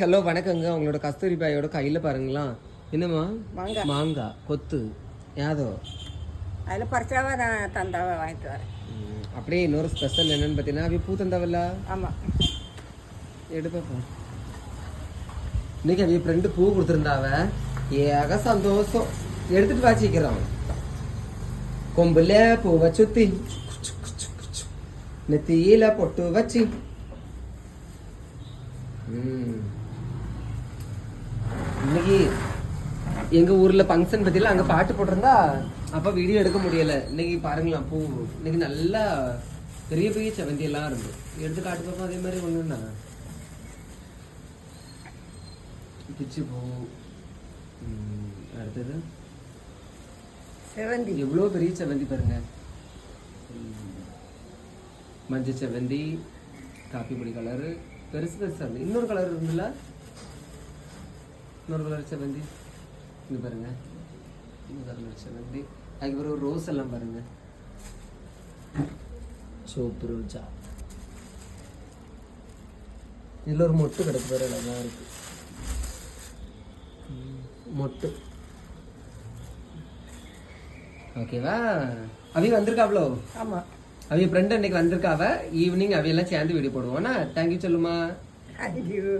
Hello வணக்கங்க. உங்களோட கஸ்தூரி பாயோட கையில் பாருங்களா. என்னம்மா? மாங்காய் மாங்காய் கொத்து. யாதோ? அதில் பறிச்சாவ நான் தந்தாவ வாங்கிட்டு வரேன். ம், அப்படியே இன்னொரு ஸ்பெஷல் என்னன்னு பார்த்தீங்கன்னா அవి பூ தந்தவல்ல? ஆமாம் எடுப்பா இன்னைக்கு அவிய ஃப்ரெண்டு பூ கொடுத்துருந்தாவ. ஏக சந்தோஷம். எடுத்துட்டு வாச்சிக்கிறோம் கொம்புல பூவை சுத்தி நெத்தியில பொட்டு வச்சு. ம். இன்னைக்கு எங்க ஊர்ல ஃபங்க்ஷன் பத்தில அங்க பாட்டு போட்டிருந்தா அப்ப வீடியோ எடுக்க முடியல. இன்னைக்கு பாருங்களா பூ இன்னைக்கு நல்லா பெரிய பெரிய செவந்தி எல்லாம் இருந்து. எடுத்து காட்டு பார்ப்போம் அதே மாதிரி ஒண்ணுண்ணா பிச்சு பூ. அடுத்தது? செவந்தி. எவ்வளோ பெரிய செவந்தி பாருங்க. மஞ்சள் செவந்தி காப்பி பொடி கலரு பெருசு பெருசா இருந்து. இன்னொரு கலர் இருந்துல? இன்னொரு கலர் செவந்தி இங்க பாருங்க. இன்னொரு கலர் செவந்தி அதுக்கப்புறம் ரோஸ் எல்லாம் பாருங்க. சோப்பு ரோஜா இதுல ஒரு மொட்டு கிடக்கு பாரு அழகா இருக்கு. ம், மொட்டு ஓகேவா அவி வந்திருக்காவ்ளோ ஆமாம் அவிய ஃப்ரெண்ட் அன்னைக்கு வந்திருக்காவ? ஈவினிங் அவையெல்லாம் சேர்ந்து வீடியோ போடுவோம்னா தேங்க்யூ சொல்லுமா. ஐயோ